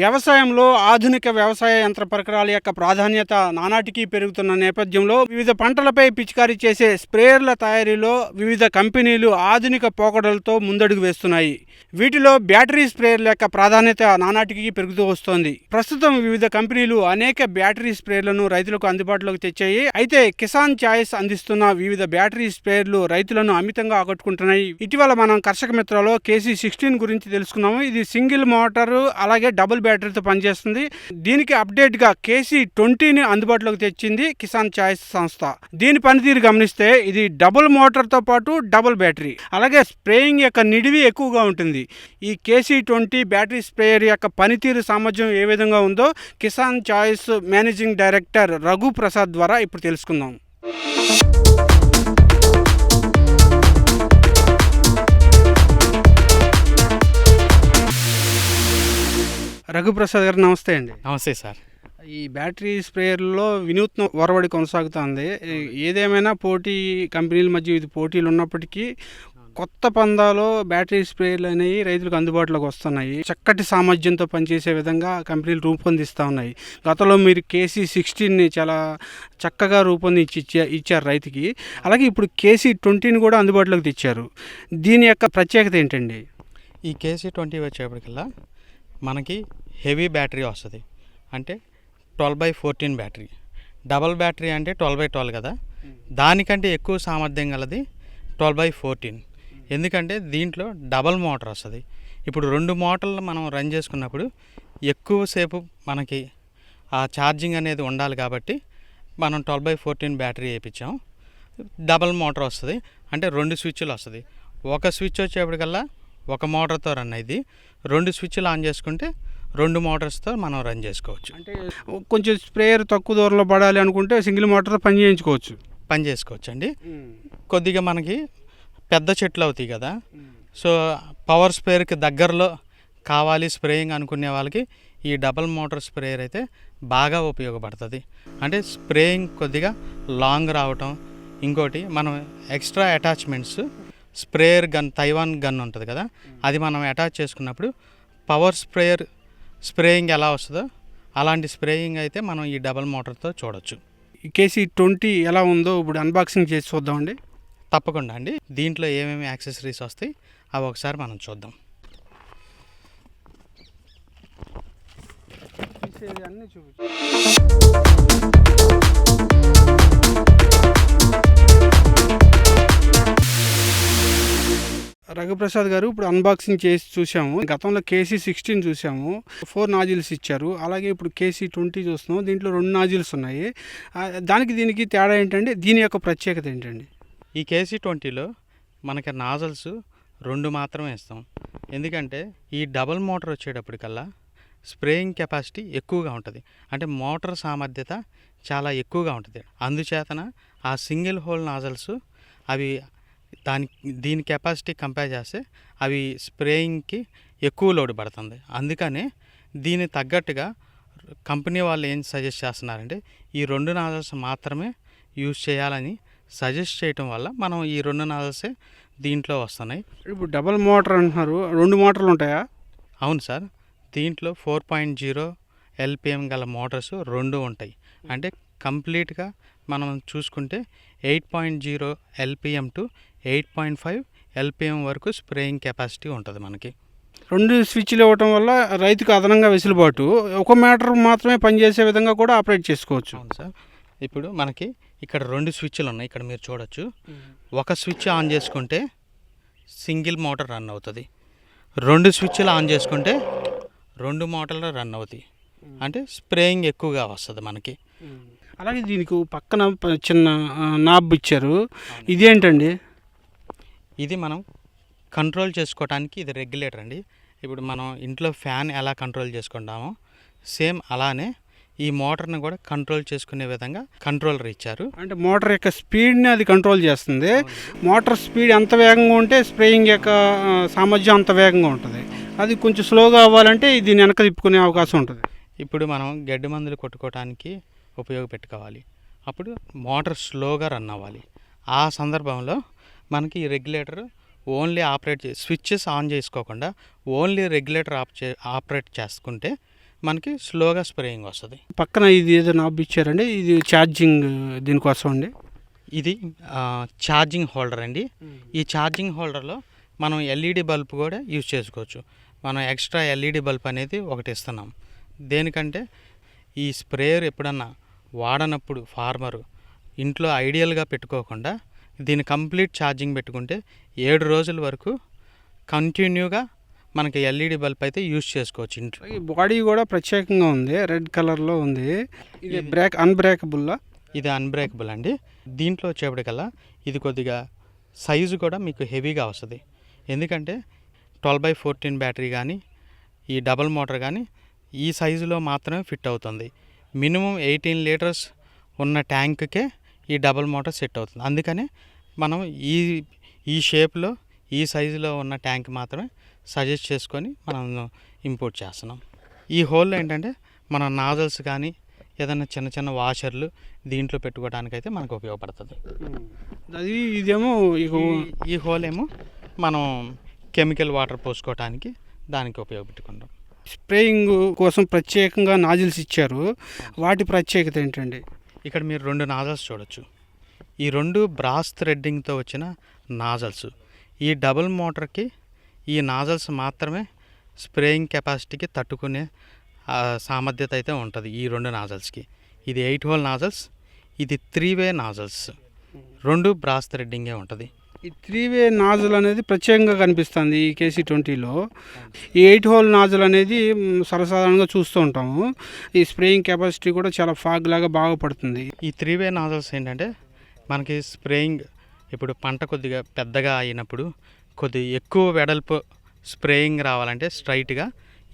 వ్యవసాయంలో ఆధునిక వ్యవసాయ యంత్ర పరికరాల యొక్క ప్రాధాన్యత నానాటికి పెరుగుతున్న నేపథ్యంలో వివిధ పంటలపై పిచికారీ చేసే స్ప్రేయర్ల తయారీలో వివిధ కంపెనీలు ఆధునిక పోకడలతో ముందడుగు వేస్తున్నాయి. వీటిలో బ్యాటరీ స్ప్రేయర్ల యొక్క ప్రాధాన్యత నానాటికి పెరుగుతూ వస్తోంది. ప్రస్తుతం వివిధ కంపెనీలు అనేక బ్యాటరీ స్ప్రేయర్లను రైతులకు అందుబాటులోకి తెచ్చాయి. అయితే కిసాన్ ఛాయిస్ అందిస్తున్న వివిధ బ్యాటరీ స్ప్రేయర్లు రైతులను అమితంగా ఆకట్టుకుంటున్నాయి. ఇటీవల మనం కర్షక మిత్రలో కేసీ సిక్స్టీన్ గురించి తెలుసుకున్నాము. ఇది సింగిల్ మోటారు అలాగే డబుల్ బ్యాటరీతో పనిచేస్తుంది. దీనికి అప్డేట్గా కేసీ ట్వంటీని అందుబాటులోకి తెచ్చింది కిసాన్ ఛాయిస్ సంస్థ. దీని పనితీరు గమనిస్తే ఇది డబుల్ మోటార్తో పాటు డబుల్ బ్యాటరీ. అలాగే స్ప్రేయింగ్ యొక్క నిడివి ఎక్కువగా ఉంటుంది. ఈ కేసీ ట్వంటీ బ్యాటరీ స్ప్రేయర్ యొక్క పనితీరు సామర్థ్యం ఏ విధంగా ఉందో Kisan Choice managing director Raghu Prasad ద్వారా ఇప్పుడు తెలుసుకుందాం. రఘుప్రసాద్ గారు నమస్తే అండి. నమస్తే సార్. ఈ బ్యాటరీ స్ప్రేయర్లో వినూత్న ఒరవడి కొనసాగుతుంది. ఏదేమైనా పోటీ కంపెనీల మధ్య ఇది పోటీలు ఉన్నప్పటికీ కొత్త పందాలో బ్యాటరీ స్ప్రేయర్లు అనేవి రైతులకు అందుబాటులోకి వస్తున్నాయి. చక్కటి సామర్థ్యంతో పనిచేసే విధంగా కంపెనీలు రూపొందిస్తూ ఉన్నాయి. గతంలో మీరు కేసీ సిక్స్టీన్ని చాలా చక్కగా రూపొందించి ఇచ్చా ఇచ్చారు రైతుకి. అలాగే ఇప్పుడు కేసీ ట్వంటీని కూడా అందుబాటులోకి తెచ్చారు. దీని యొక్క ప్రత్యేకత ఏంటండి? ఈ కేసీ ట్వంటీ వచ్చేప్పటికల్లా మనకి హెవీ బ్యాటరీ వస్తుంది. అంటే twelve by fourteen battery. Double battery అంటే ట్వెల్వ్ బై ట్వెల్వ్ కదా. దానికంటే ఎక్కువ సామర్థ్యం గలది ట్వెల్వ్ బై ఫోర్టీన్. ఎందుకంటే దీంట్లో డబల్ మోటార్ వస్తుంది. ఇప్పుడు రెండు మోటార్లు మనం రన్ చేసుకున్నప్పుడు ఎక్కువసేపు మనకి ఆ ఛార్జింగ్ అనేది ఉండాలి కాబట్టి మనం ట్వెల్వ్ బై ఫోర్టీన్ బ్యాటరీ వేయించాం. డబల్ మోటార్ వస్తుంది. అంటే రెండు స్విచ్లు వస్తుంది. ఒక స్విచ్ వచ్చేప్పటికల్లా ఒక మోటార్తో రన్ అయ్యింది రెండు స్విచ్లు ఆన్ చేసుకుంటే రెండు మోటార్స్తో మనం రన్ చేసుకోవచ్చు. అంటే కొంచెం స్ప్రేయర్ తక్కువ దూరంలో పడాలి అనుకుంటే సింగిల్ మోటార్ పని చేయించుకోవచ్చు. పని చేసుకోవచ్చు అండి కొద్దిగా మనకి పెద్ద చెట్లు అవుతాయి కదా. సో పవర్ స్ప్రేయర్కి దగ్గరలో కావాలి స్ప్రేయింగ్ అనుకునే వాళ్ళకి ఈ డబల్ మోటార్ స్ప్రేయర్ అయితే బాగా ఉపయోగపడుతుంది. అంటే స్ప్రేయింగ్ కొద్దిగా లాంగ్ రావటం. ఇంకోటి మనం extra attachments sprayer gun Taiwan gun ఉంటుంది కదా? అది మనం అటాచ్ చేసుకున్నప్పుడు పవర్ స్ప్రేయర్ స్ప్రేయింగ్ ఎలా వస్తుందో అలాంటి స్ప్రేయింగ్ అయితే మనం ఈ డబల్ మోటార్తో చూడొచ్చు. ఈ కేసీ ట్వంటీ ఎలా ఉందో ఇప్పుడు అన్బాక్సింగ్ చేసి చూద్దామండి తప్పకుండా అండి. దీంట్లో ఏమేమి యాక్సెసరీస్ వస్తాయి అవి ఒకసారి మనం చూద్దాం. రఘుప్రసాద్ గారు ఇప్పుడు అన్బాక్సింగ్ చేసి చూసాము గతంలో కేసీ సిక్స్టీన్ చూసాము ఫోర్ నాజిల్స్ ఇచ్చారు. అలాగే ఇప్పుడు కేసీ ట్వంటీ చూస్తున్నాము. దీంట్లో రెండు నాజిల్స్ ఉన్నాయి. దానికి దీనికి తేడా ఏంటంటే దీని యొక్క ప్రత్యేకత ఏంటండి? ఈ కేసీ ట్వంటీలో మనకి నాజల్స్ రెండు మాత్రమే ఇస్తాం. ఎందుకంటే ఈ డబల్ మోటార్ వచ్చేటప్పటికల్లా స్ప్రేయింగ్ కెపాసిటీ ఎక్కువగా ఉంటుంది. అంటే మోటార్ సామర్థ్యత చాలా ఎక్కువగా ఉంటుంది. అందుచేతన ఆ సింగిల్ హోల్ నాజల్స్ అవి దాని దీని కెపాసిటీ కంపేర్ చేస్తే అవి స్ప్రేయింగ్కి ఎక్కువ లోడ్ పడుతుంది. అందుకనే దీని తగ్గట్టుగా కంపెనీ వాళ్ళు ఏం సజెస్ట్ చేస్తున్నారంటే ఈ రెండు నాజల్స్ మాత్రమే యూజ్ చేయాలని సజెస్ట్ చేయటం వల్ల మనం ఈ రెండు నాజల్సే దీంట్లో వస్తున్నాయి. ఇప్పుడు డబల్ మోటార్ అంటున్నారు. రెండు మోటార్లు ఉంటాయా? అవును సార్. దీంట్లో ఫోర్ పాయింట్ జీరో ఎల్పిఎం గల మోటార్స్ రెండు ఉంటాయి. అంటే కంప్లీట్గా మనం చూసుకుంటే eight point zero LPM to eight point five LPM వరకు స్ప్రేయింగ్ కెపాసిటీ ఉంటుంది మనకి. రెండు స్విచ్లు ఇవ్వటం వల్ల రైతుకు అదనంగా వెసులుబాటు. ఒక మీటర్ మాత్రమే పనిచేసే విధంగా కూడా ఆపరేట్ చేసుకోవచ్చు. అవును సార్. ఇప్పుడు మనకి ఇక్కడ రెండు స్విచ్లు ఉన్నాయి. ఇక్కడ మీరు చూడొచ్చు. ఒక స్విచ్ ఆన్ చేసుకుంటే సింగిల్ మోటార్ రన్ అవుతుంది. రెండు స్విచ్లు ఆన్ చేసుకుంటే రెండు మోటార్లు రన్ అవుతాయి. అంటే స్ప్రేయింగ్ ఎక్కువగా వస్తుంది మనకి. అలాగే దీనికి పక్కన చిన్న నాబ్ ఇచ్చారు. ఇదేంటండి? ఇది మనం కంట్రోల్ చేసుకోవడానికి ఇది రెగ్యులేటర్ అండి. ఇప్పుడు మనం ఇంట్లో ఫ్యాన్ ఎలా కంట్రోల్ చేసుకుంటామో సేమ్ అలానే ఈ మోటార్ని కూడా కంట్రోల్ చేసుకునే విధంగా కంట్రోలర్ ఇచ్చారు. అంటే మోటార్ యొక్క స్పీడ్ని అది కంట్రోల్ చేస్తుంది. మోటార్ స్పీడ్ ఎంత వేగంగా ఉంటే స్ప్రేయింగ్ యొక్క సామర్థ్యం అంత వేగంగా ఉంటుంది. అది కొంచెం స్లోగా అవ్వాలంటే దీన్ని వెనక తిప్పుకునే అవకాశం ఉంటుంది. ఇప్పుడు మనం గడ్డి మందులు కొట్టుకోవడానికి ఉపయోగపెట్టుకోవాలి. అప్పుడు మోటార్ స్లోగా రన్ అవ్వాలి. ఆ సందర్భంలో మనకి ఈ రెగ్యులేటర్ ఓన్లీ ఆపరేట్ చే స్విచ్చెస్ ఆన్ చేసుకోకుండా ఓన్లీ రెగ్యులేటర్ ఆప్ చే ఆపరేట్ చేసుకుంటే మనకి స్లోగా స్ప్రేయింగ్ వస్తుంది. పక్కన ఇది ఏదో నాబ్ ఇచ్చారండి. ఇది ఛార్జింగ్ దీనికోసం అండి ఇది ఛార్జింగ్ హోల్డర్ అండి. ఈ ఛార్జింగ్ హోల్డర్లో మనం ఎల్ఈడి బల్బ్ కూడా యూజ్ చేసుకోవచ్చు. మనం ఎక్స్ట్రా ఎల్ఈడి బల్బ్ అనేది ఒకటి ఇస్తున్నాం. దేనికంటే ఈ స్ప్రేయర్ ఎప్పుడన్నా వాడనప్పుడు ఫార్మరు ఇంట్లో ఐడియల్గా పెట్టుకోకుండా దీని కంప్లీట్ ఛార్జింగ్ పెట్టుకుంటే ఏడు రోజుల వరకు కంటిన్యూగా మనకి ఎల్ఈడి బల్బ్ అయితే యూజ్ చేసుకోవచ్చు ఇంట్లో. ఈ బాడీ కూడా ప్రత్యేకంగా ఉంది రెడ్ కలర్లో ఉంది. ఇది బ్రేక్ అన్బ్రేకబుల్లా ఇది అన్బ్రేకబుల్ అండి. దీంట్లో వచ్చేప్పటికల్లా ఇది కొద్దిగా సైజు కూడా మీకు హెవీగా వస్తుంది. ఎందుకంటే ట్వెల్వ్ బై ఫోర్టీన్ బ్యాటరీ కానీ ఈ డబల్ మోటార్ కానీ ఈ సైజులో మాత్రమే ఫిట్ అవుతుంది. మినిమం ఎయిటీన్ లీటర్స్ ఉన్న ట్యాంక్కే ఈ డబల్ మోటార్ సెట్ అవుతుంది. అందుకనే మనం ఈ ఈ షేప్లో ఈ సైజులో ఉన్న ట్యాంక్ మాత్రమే సజెస్ట్ చేసుకొని మనం ఇంపోర్ట్ చేస్తున్నాం. ఈ హోల్లో ఏంటంటే మన నాజల్స్ కానీ ఏదైనా చిన్న చిన్న వాషర్లు దీంట్లో పెట్టుకోవడానికి అయితే మనకు ఉపయోగపడుతుంది. అది ఇదేమో ఈ హోల్ ఏమో మనం కెమికల్ వాటర్ పోసుకోవడానికి దానికి ఉపయోగపెట్టుకుంటాం. స్ప్రేయింగ్ కోసం ప్రత్యేకంగా నాజిల్స్ ఇచ్చారు. వాటి ప్రత్యేకత ఏంటండి? ఇక్కడ మీరు రెండు నాజల్స్ చూడొచ్చు. ఈ రెండు బ్రాస్ థ్రెడ్డింగ్తో వచ్చిన నాజల్స్. ఈ డబుల్ మోటార్కి ఈ నాజల్స్ మాత్రమే స్ప్రేయింగ్ కెపాసిటీకి తట్టుకునే సామర్థ్యత అయితే ఉంటుంది ఈ రెండు నాజల్స్కి. ఇది ఎయిట్ హోల్ నాజల్స్ ఇది త్రీ వే నాజల్స్. రెండు బ్రాస్ థ్రెడ్డింగే ఉంటుంది. ఈ త్రీ వే నాజల్ అనేది ప్రత్యేకంగా కనిపిస్తుంది ఈ కేసీ ట్వంటీలో ఈ ఎయిట్ హోల్ నాజల్ అనేది సర్వసాధారణంగా చూస్తూ ఉంటాము. ఈ స్ప్రేయింగ్ కెపాసిటీ కూడా చాలా ఫాగ్ లాగా బాగా పడుతుంది. ఈ త్రీ వే నాజల్స్ ఏంటంటే మనకి స్ప్రేయింగ్ ఇప్పుడు పంట కొద్దిగా పెద్దగా అయినప్పుడు కొద్ది ఎక్కువ వెడల్పు స్ప్రేయింగ్ రావాలంటే స్ట్రైట్గా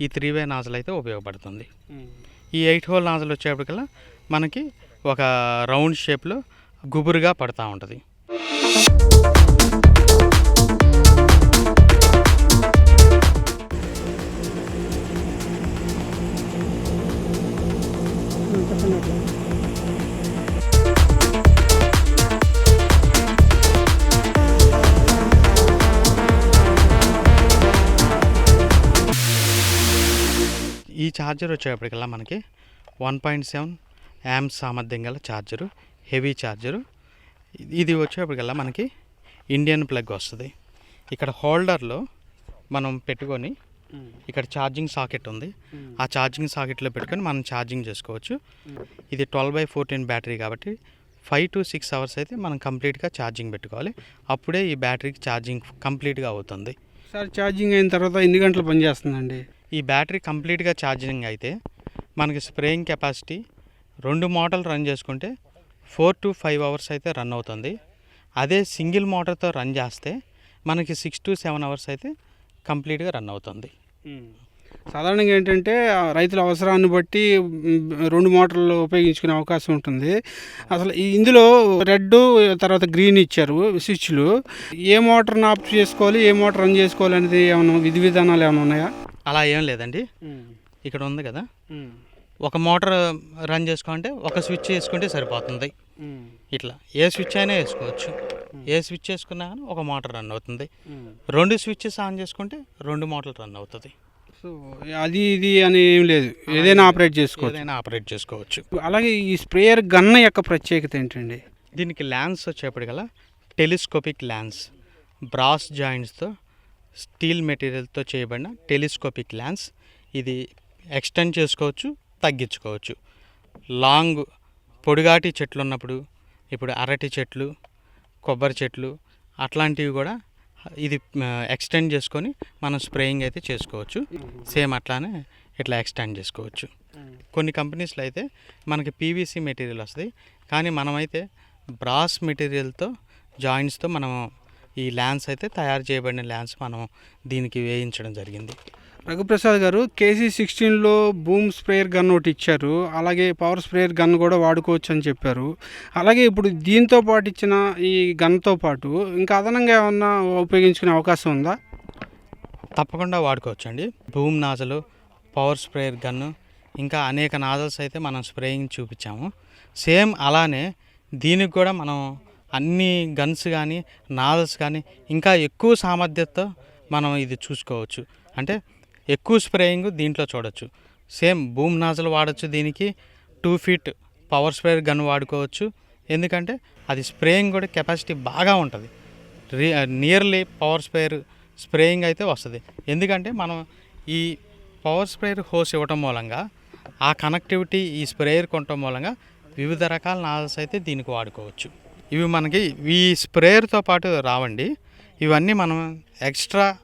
ఈ త్రీ వే నాజల్ అయితే ఉపయోగపడుతుంది. ఈ ఎయిట్ హోల్ నాజల్ వచ్చేప్పటికల్లా మనకి ఒక రౌండ్ షేప్లో గుబురుగా పడుతూ ఉంటుంది. ఈ ఛార్జర్ వచ్చేప్పటికల్లా మనకి వన్ పాయింట్ సెవెన్ యామ్ సామర్థ్యం గల ఛార్జరు హెవీ ఛార్జరు ఇది వచ్చేప్పటికల్లా మనకి ఇండియన్ ప్లగ్ వస్తుంది. ఇక్కడ హోల్డర్లో మనం పెట్టుకొని ఇక్కడ ఛార్జింగ్ సాకెట్ ఉంది. ఆ ఛార్జింగ్ సాకెట్లో పెట్టుకొని మనం ఛార్జింగ్ చేసుకోవచ్చు. ఇది ట్వెల్వ్ బై ఫోర్టీన్ బ్యాటరీ కాబట్టి ఫైవ్ టు సిక్స్ అవర్స్ అయితే మనం కంప్లీట్గా ఛార్జింగ్ పెట్టుకోవాలి. అప్పుడే ఈ బ్యాటరీకి ఛార్జింగ్ కంప్లీట్గా అవుతుంది. సార్ ఛార్జింగ్ అయిన తర్వాత ఎన్ని గంటలు పనిచేస్తుందండి? ఈ బ్యాటరీ కంప్లీట్గా ఛార్జింగ్ అయితే మనకి స్ప్రేయింగ్ కెపాసిటీ రెండు మోటార్లు రన్ చేసుకుంటే ఫోర్ టు ఫైవ్ అవర్స్ అయితే రన్ అవుతుంది. అదే సింగిల్ మోటార్తో రన్ చేస్తే మనకి సిక్స్ టు సెవెన్ అవర్స్ అయితే కంప్లీట్గా రన్ అవుతుంది. సాధారణంగా ఏంటంటే రైతుల అవసరాన్ని బట్టి రెండు మోటార్లు ఉపయోగించుకునే అవకాశం ఉంటుంది. అసలు ఇందులో రెడ్ తర్వాత గ్రీన్ ఇచ్చారు స్విచ్లు. ఏ మోటార్ని ఆఫ్ చేసుకోవాలి ఏ మోటార్ రన్ చేసుకోవాలి అనేది ఏమైనా విధి విధానాలు ఏమైనా ఉన్నాయా? అలా ఏం లేదండి. ఇక్కడ ఉంది కదా. ఒక మోటార్ రన్ చేసుకోవాలంటే ఒక స్విచ్ వేసుకుంటే సరిపోతుంది. ఇట్లా ఏ స్విచ్ అయినా వేసుకోవచ్చు. ఏ స్విచ్ వేసుకున్నా కానీ ఒక మోటార్ రన్ అవుతుంది. రెండు స్విచ్చెస్ ఆన్ చేసుకుంటే రెండు మోటార్లు రన్ అవుతుంది. సో అది ఇది అని ఏం లేదు. ఏదైనా ఆపరేట్ చేసుకోవచ్చు. ఏదైనా ఆపరేట్ చేసుకోవచ్చు. అలాగే ఈ స్ప్రేయర్ గన్న యొక్క ప్రత్యేకత ఏంటండి? దీనికి ల్యాన్స్ వచ్చేప్పటికల్లా టెలిస్కోపిక్ ల్యాన్స్ బ్రాస్ జాయింట్స్తో స్టీల్ మెటీరియల్తో చేయబడిన టెలిస్కోపిక్ ల్యాన్స్. ఇది ఎక్స్టెండ్ చేసుకోవచ్చు తగ్గించుకోవచ్చు. లాంగ్ పొడిగాటి చెట్లు ఉన్నప్పుడు ఇప్పుడు అరటి చెట్లు కొబ్బరి చెట్లు అట్లాంటివి కూడా ఇది ఎక్స్టెండ్ చేసుకొని మనం స్ప్రేయింగ్ అయితే చేసుకోవచ్చు. సేమ్ అట్లానే ఇట్లా ఎక్స్టెండ్ చేసుకోవచ్చు. కొన్ని కంపెనీస్లో అయితే మనకి పీవీసీ మెటీరియల్ వస్తుంది. కానీ మనమైతే బ్రాస్ మెటీరియల్తో జాయింట్స్తో మనం ఈ ల్యాన్స్ అయితే తయారు చేయబడిన ల్యాన్స్ మనం దీనికి వేయించడం జరిగింది. రఘుప్రసాద్ గారు కేసీ సిక్స్టీన్లో బూమ్ స్ప్రేయర్ గన్ ఒకటి ఇచ్చారు. అలాగే పవర్ స్ప్రేయర్ గన్ కూడా వాడుకోవచ్చు అని చెప్పారు. అలాగే ఇప్పుడు దీంతో పాటు ఇచ్చిన ఈ గన్తో పాటు ఇంకా అదనంగా ఏమన్నా ఉపయోగించుకునే అవకాశం ఉందా? తప్పకుండా వాడుకోవచ్చు అండి boom nozzle power sprayer gun ఇంకా అనేక నాజల్స్ అయితే మనం స్ప్రేయింగ్ చూపించాము. సేమ్ అలానే దీనికి కూడా మనం అన్ని గన్స్ కానీ నాదల్స్ కానీ ఇంకా ఎక్కువ సామర్థ్యంతో మనం ఇది చూసుకోవచ్చు. అంటే ఎక్కువ స్ప్రేయింగ్ దీంట్లో చూడొచ్చు. సేమ్ బూమ్ నాజల్ వాడచ్చు దీనికి two feet power sprayer gun వాడుకోవచ్చు. ఎందుకంటే అది స్ప్రేయింగ్ కూడా కెపాసిటీ బాగా ఉంటుంది. రి నియర్లీ పవర్ స్ప్రేయర్ స్ప్రేయింగ్ అయితే వస్తుంది. ఎందుకంటే మనం ఈ పవర్ స్ప్రేయర్ హోస్ ఇవ్వటం మూలంగా ఆ కనెక్టివిటీ ఈ స్ప్రేయర్ కొనటం మూలంగా వివిధ రకాల నాజల్స్ అయితే దీనికి వాడుకోవచ్చు. ఇవి మనకి ఈ స్ప్రేయర్తో పాటు రావండి. ఇవన్నీ మనం ఎక్స్ట్రా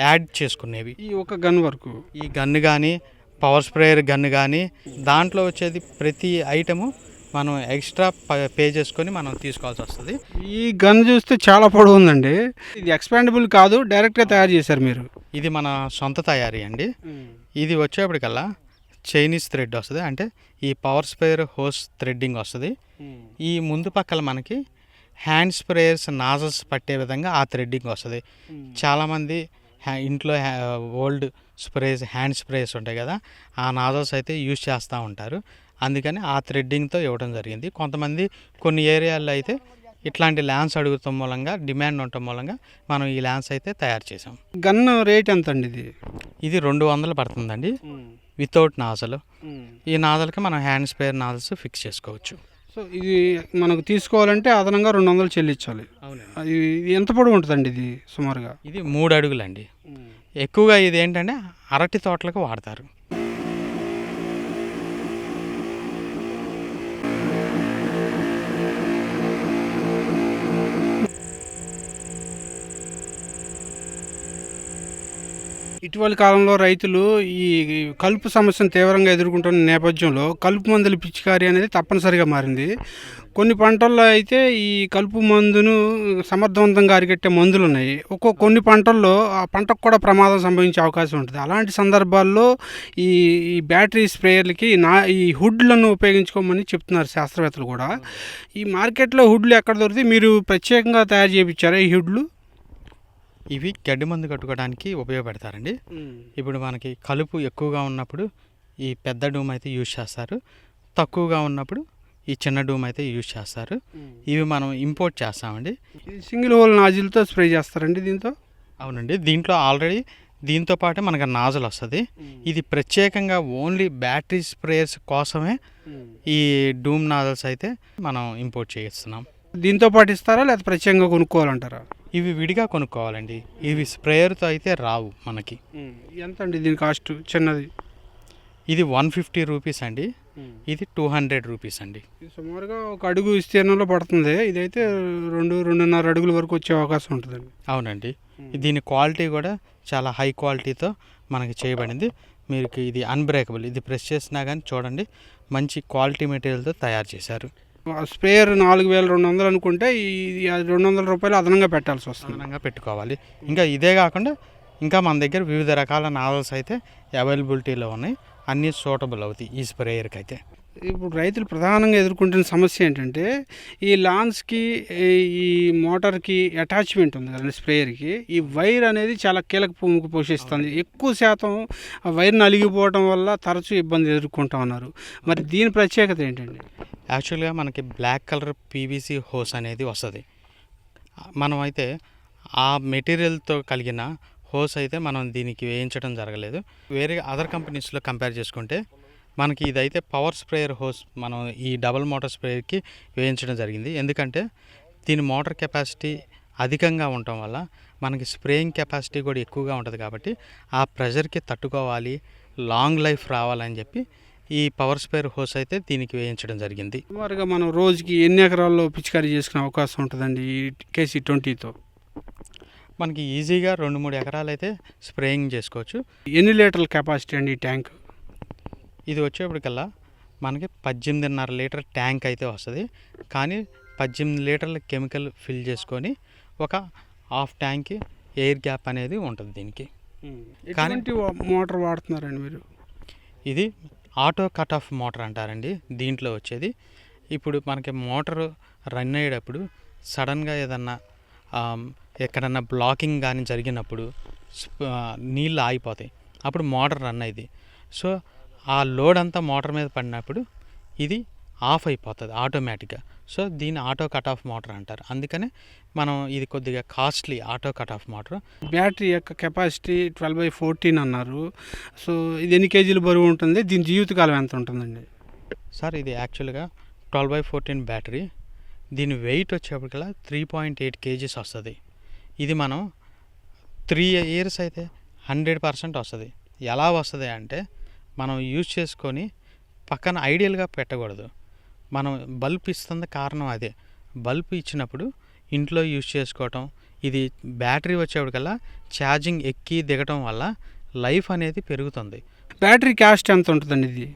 యాడ్ చేసుకునేవి. ఈ ఒక గన్ వరకు. ఈ గన్ను కానీ పవర్ స్ప్రేయర్ గన్ను కానీ దాంట్లో వచ్చేది ప్రతి ఐటము మనం ఎక్స్ట్రా ప- పే చేసుకొని మనం తీసుకోవాల్సి వస్తుంది. ఈ గన్ చూస్తే చాలా పొడవు ఉందండి ఇది ఎక్స్పాండబుల్ కాదు డైరెక్ట్గా తయారు చేశారు మీరు. ఇది మన సొంత తయారీ అండి. ఇది వచ్చేప్పటికల్లా చైనీస్ థ్రెడ్ వస్తుంది. అంటే ఈ పవర్ స్ప్రేయర్ హోస్ థ్రెడ్డింగ్ వస్తుంది. ఈ ముందు పక్కల మనకి హ్యాండ్ స్ప్రేయర్స్ నాజల్స్ పట్టే విధంగా ఆ థ్రెడ్డింగ్ వస్తుంది. చాలామంది హ్యా- ఇంట్లో ఓల్డ్ స్ప్రేస్ హ్యాండ్ స్ప్రేస్ ఉంటాయి కదా ఆ నాజల్స్ అయితే యూజ్ చేస్తూ ఉంటారు. అందుకని ఆ థ్రెడ్డింగ్తో ఇవ్వడం జరిగింది. కొంతమంది కొన్ని ఏరియాల్లో అయితే ఇట్లాంటి ల్యాన్స్ అడుగుతాం మూలంగా డిమాండ్ ఉండటం మూలంగా మనం ఈ ల్యాన్స్ అయితే తయారు చేసాం గన్ రేట్ ఎంత అండి ఇది? ఇది రెండు వందలు పడుతుందండి. Without nozzle. ఈ నాజల్కి మనం హ్యాండ్ స్ప్రేయర్ నాజల్స్ ఫిక్స్ చేసుకోవచ్చు. సో ఇది మనకు తీసుకోవాలంటే అదనంగా రెండు వందలు చెల్లించాలి. ఇది ఎంత పొడవు ఉంటుందండి ఇది సుమారుగా? ఇది మూడు అడుగులండి. ఎక్కువగా ఇది ఏంటంటే అరటి తోటలకు వాడతారు. ఇటీవలి కాలంలో రైతులు ఈ కలుపు సమస్యను తీవ్రంగా ఎదుర్కొంటున్న నేపథ్యంలో కలుపు మందుల పిచికారీ అనేది తప్పనిసరిగా మారింది. కొన్ని పంటల్లో అయితే ఈ కలుపు మందును సమర్థవంతంగా అరికట్టే మందులు ఉన్నాయి. ఒక్కో కొన్ని పంటల్లో ఆ పంటకు కూడా ప్రమాదం సంభవించే అవకాశం ఉంటుంది. అలాంటి సందర్భాల్లో ఈ ఈ బ్యాటరీ స్ప్రేయర్లకి నా ఈ హుడ్లను ఉపయోగించుకోమని చెప్తున్నారు శాస్త్రవేత్తలు కూడా. ఈ మార్కెట్లో హుడ్లు ఎక్కడ దొరికితే మీరు ప్రత్యేకంగా తయారు చేయించారా ఈ హుడ్లు? ఇవి గడ్డి మందు కట్టుకోవడానికి ఉపయోగపెడతారండి. ఇప్పుడు మనకి కలుపు ఎక్కువగా ఉన్నప్పుడు ఈ పెద్ద డూమ్ అయితే యూజ్ చేస్తారు. తక్కువగా ఉన్నప్పుడు ఈ చిన్న డూమ్ అయితే యూజ్ చేస్తారు. ఇవి మనం ఇంపోర్ట్ చేస్తామండి. సింగిల్ హోల్ నాజిల్తో స్ప్రే చేస్తారండి దీంతో? అవునండి. దీంట్లో ఆల్రెడీ దీంతో పాటే మనకు నాజల్ వస్తుంది. ఇది ప్రత్యేకంగా ఓన్లీ బ్యాటరీ స్ప్రేయర్స్ కోసమే ఈ డూమ్ నాజల్స్ అయితే మనం ఇంపోర్ట్ చేస్తున్నాం. దీంతో పాటు ఇస్తారా లేదా ప్రత్యేకంగా కొనుక్కోవాలంటారా? ఇవి విడిగా కొనుక్కోవాలండి. ఇవి స్ప్రేయర్తో అయితే రావు మనకి. ఎంత అండి దీని కాస్ట్? చిన్నది. ఇది వన్ ఫిఫ్టీ రూపీస్ అండి. ఇది టూ హండ్రెడ్ రూపీస్ అండి. సుమారుగా ఒక అడుగు విస్తీర్ణంలో పడుతుంది. ఇదైతే రెండు రెండున్నర అడుగుల వరకు వచ్చే అవకాశం ఉంటుందండి. అవునండి. దీని క్వాలిటీ కూడా చాలా హై క్వాలిటీతో మనకి చేయబడింది. మీకు ఇది అన్బ్రేకబుల్ ఇది ప్రెస్ చేసినా కానీ చూడండి. మంచి క్వాలిటీ మెటీరియల్తో తయారు చేశారు. స్ప్రేయర్ నాలుగు వేల రెండు వందలు అనుకుంటే ఈ రెండు వందల రూపాయలు అదనంగా పెట్టాల్సి వస్తుంది. అదనంగా పెట్టుకోవాలి. ఇంకా ఇదే కాకుండా ఇంకా మన దగ్గర వివిధ రకాల నావల్స్ అయితే అవైలబిలిటీలో ఉన్నాయి. అన్నీ సూటబుల్ అవుతాయి ఈ స్ప్రేయర్కి అయితే ఇప్పుడు రైతులు ప్రధానంగా ఎదుర్కొంటున్న సమస్య ఏంటంటే ఈ లాన్స్కి ఈ- మోటార్కి అటాచ్మెంట్ ఉంది కదండి స్ప్రేయర్కి. ఈ వైర్ అనేది చాలా కీలక భూమికి పోషిస్తుంది. ఎక్కువ శాతం ఆ వైర్ నలిగిపోవడం వల్ల తరచూ ఇబ్బంది ఎదుర్కొంటా ఉన్నారు. మరి దీని ప్రత్యేకత ఏంటండి? యాక్చువల్గా మనకి బ్లాక్ కలర్ పీవీసీ హోస్ అనేది వస్తుంది. మనం అయితే ఆ మెటీరియల్తో కలిగిన హోస్ అయితే మనం దీనికి వేయించడం జరగలేదు. వేరే అదర్ కంపెనీస్లో కంపేర్ చేసుకుంటే మనకి ఇదైతే పవర్ స్ప్రేయర్ హోస్ మనం ఈ డబల్ మోటార్ స్ప్రేయర్కి వేయించడం జరిగింది. ఎందుకంటే దీని మోటార్ కెపాసిటీ అధికంగా ఉండటం వల్ల మనకి స్ప్రేయింగ్ కెపాసిటీ కూడా ఎక్కువగా ఉంటుంది కాబట్టి ఆ ప్రెషర్కి తట్టుకోవాలి లాంగ్ లైఫ్ రావాలని చెప్పి ఈ పవర్ స్ప్రేయర్ హోస్ అయితే దీనికి వేయించడం జరిగింది. సుమారుగా మనం రోజుకి ఎన్ని ఎకరాల్లో పిచికారీ చేసుకునే అవకాశం ఉంటుందండి ఈ కేసీ ట్వంటీతో? మనకి ఈజీగా రెండు మూడు ఎకరాలు అయితే స్ప్రేయింగ్ చేసుకోవచ్చు. ఎన్ని లీటర్ల కెపాసిటీ అండి ఈ ట్యాంక్? ఇది వచ్చేప్పటికల్లా మనకి పద్దెనిమిదిన్నర లీటర్ ట్యాంక్ అయితే వస్తుంది. కానీ పద్దెనిమిది లీటర్ల కెమికల్ ఫిల్ చేసుకొని ఒక హాఫ్ ట్యాంక్కి ఎయిర్ గ్యాప్ అనేది ఉంటుంది దీనికి. కానీ- మోటార్ వాడుతున్నారండి మీరు? ఇది ఆటో కట్ ఆఫ్ మోటార్ అంటారండి దీంట్లో వచ్చేది. ఇప్పుడు మనకి మోటార్ రన్ అయ్యేటప్పుడు సడన్గా ఏదన్నా ఎక్కడన్నా బ్లాకింగ్ కానీ జరిగినప్పుడు నీళ్ళు ఆగిపోతాయి. అప్పుడు మోటార్ రన్ అయింది సో ఆ లోడ్ అంతా మోటార్ మీద పడినప్పుడు ఇది ఆఫ్ అయిపోతుంది ఆటోమేటిక్గా. సో దీన్ని ఆటో కట్ ఆఫ్ మోటార్ అంటారు. అందుకనే మనం ఇది కొద్దిగా costly auto cut off motor. Battery యొక్క కెపాసిటీ ట్వెల్వ్ బై ఫోర్టీన్ అన్నారు. సో ఇది ఎన్ని కేజీలు బరువు ఉంటుంది? దీని జీవితకాలం ఎంత ఉంటుందండి? సార్ ఇది యాక్చువల్గా ట్వెల్వ్ బై ఫోర్టీన్ బ్యాటరీ. దీని వెయిట్ వచ్చేప్పటికల్లా త్రీ పాయింట్ ఎయిట్ కేజీస్ వస్తుంది. ఇది మనం త్రీ ఇయర్స్ అయితే హండ్రెడ్ పర్సెంట్ వస్తుంది. ఎలా వస్తుంది అంటే మనం యూజ్ చేసుకొని పక్కన ఐడియల్గా పెట్టకూడదు. మనం బల్బ్ ఇస్తుంది కారణం అదే. బల్బ్ ఇచ్చినప్పుడు ఇంట్లో యూజ్ చేసుకోవటం ఇది బ్యాటరీ వచ్చేప్పటికల్లా ఛార్జింగ్ ఎక్కి దిగటం వల్ల లైఫ్ అనేది పెరుగుతుంది. బ్యాటరీ కాస్ట్ ఎంత ఉంటుందండి ఇది?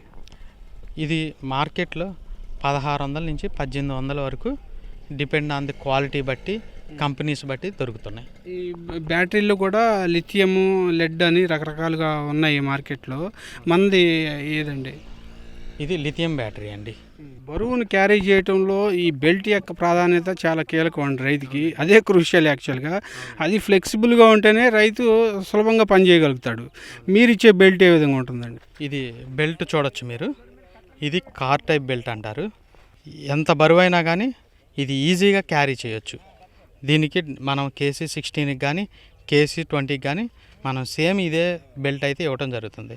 ఇది మార్కెట్లో పదహారు వందల నుంచి పద్దెనిమిది వందల వరకు డిపెండ్ ఆన్ ది క్వాలిటీ బట్టి కంపెనీస్ బట్టి దొరుకుతున్నాయి. ఈ బ్యాటరీలో కూడా లిథియము లెడ్ అని రకరకాలుగా ఉన్నాయి మార్కెట్లో. మంది ఏదండి? ఇది లిథియం బ్యాటరీ అండి. బరువును క్యారీ చేయటంలో ఈ బెల్ట్ యొక్క ప్రాధాన్యత చాలా కీలకం అండి రైతుకి. అదే క్రూషియల్ యాక్చువల్గా. అది ఫ్లెక్సిబుల్గా ఉంటేనే రైతు సులభంగా పనిచేయగలుగుతాడు మీరు ఇచ్చే బెల్ట్ ఏ విధంగా ఉంటుందండి? ఇది బెల్ట్ చూడొచ్చు మీరు. ఇది కార్ టైప్ బెల్ట్ అంటారు. ఎంత బరువైనా కానీ ఇది ఈజీగా క్యారీ చేయొచ్చు. దీనికి మనం కేసీ సిక్స్టీన్కి కానీ కేసీ ట్వంటీకి కానీ మనం సేమ్ ఇదే బెల్ట్ అయితే ఇవ్వటం జరుగుతుంది.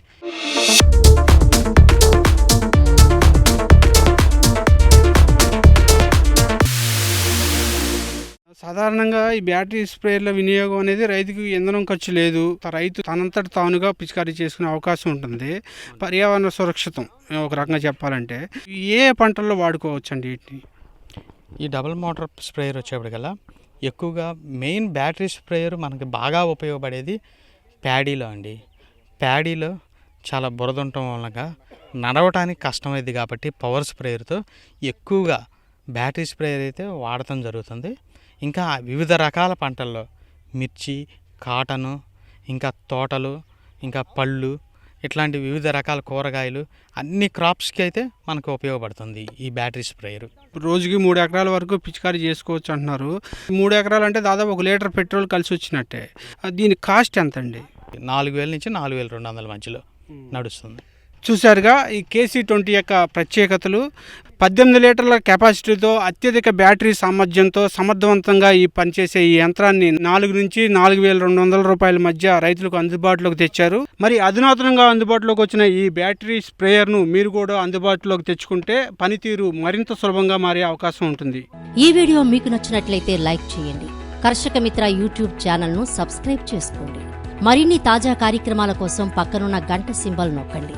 సాధారణంగా ఈ బ్యాటరీ స్ప్రేల వినియోగం అనేది రైతుకి ఇంధనం ఖర్చు లేదు. రైతు తనంతట తానుగా పిచికారీ చేసుకునే అవకాశం ఉంటుంది. పర్యావరణ సురక్షితం ఒక రకంగా చెప్పాలంటే. ఏ పంటల్లో వాడుకోవచ్చు అండి వీటిని? ఈ డబుల్ మోటార్ స్ప్రేయర్ వచ్చేప్పటికల్లా ఎక్కువగా మెయిన్ బ్యాటరీ స్ప్రేయర్ మనకి బాగా ఉపయోగపడేది ప్యాడీలో అండి. ప్యాడీలో చాలా బురద ఉండటం వలన నడవటానికి కష్టమైంది కాబట్టి పవర్ స్ప్రేయర్తో ఎక్కువగా బ్యాటరీ స్ప్రేయర్ అయితే వాడటం జరుగుతుంది. ఇంకా వివిధ రకాల పంటల్లో మిర్చి కాటను ఇంకా తోటలు ఇంకా పళ్ళు ఇట్లాంటి వివిధ రకాల కూరగాయలు అన్ని క్రాప్స్కి అయితే మనకు ఉపయోగపడుతుంది ఈ బ్యాటరీ స్ప్రేయర్. రోజుకి మూడు ఎకరాల వరకు పిచికారీ చేసుకోవచ్చు అంటున్నారు. మూడు ఎకరాలు అంటే దాదాపు ఒక లీటర్ పెట్రోల్ కలిసి వచ్చినట్టే. దీని కాస్ట్ ఎంత అండి నాలుగు వేల నుంచి నాలుగు వేల రెండు వందల మధ్యలో నడుస్తుంది. చూశారుగా ఈ కేసీ ట్వంటీ యొక్క ప్రత్యేకతలు. పద్దెనిమిది లీటర్ల కెపాసిటీతో అత్యధిక బ్యాటరీ సామర్థ్యంతో సమర్థవంతంగా ఈ పనిచేసే ఈ యంత్రాన్ని నాలుగు నుంచి నాలుగు వేల రెండు వందల రూపాయల మధ్య రైతులకు అందుబాటులోకి తెచ్చారు. మరి అధునాతనంగా అందుబాటులోకి వచ్చిన ఈ బ్యాటరీ స్ప్రేయర్ను మీరు కూడా అందుబాటులోకి తెచ్చుకుంటే పనితీరు మరింత సులభంగా మారే అవకాశం ఉంటుంది. ఈ వీడియో మీకు నచ్చినట్లయితే లైక్ చేయండి. కర్షక మిత్ర యూట్యూబ్ ఛానల్ను సబ్స్క్రైబ్ చేసుకోండి. మరిన్ని తాజా కార్యక్రమాల కోసం పక్కనున్న గంట సింబల్ నొక్కండి.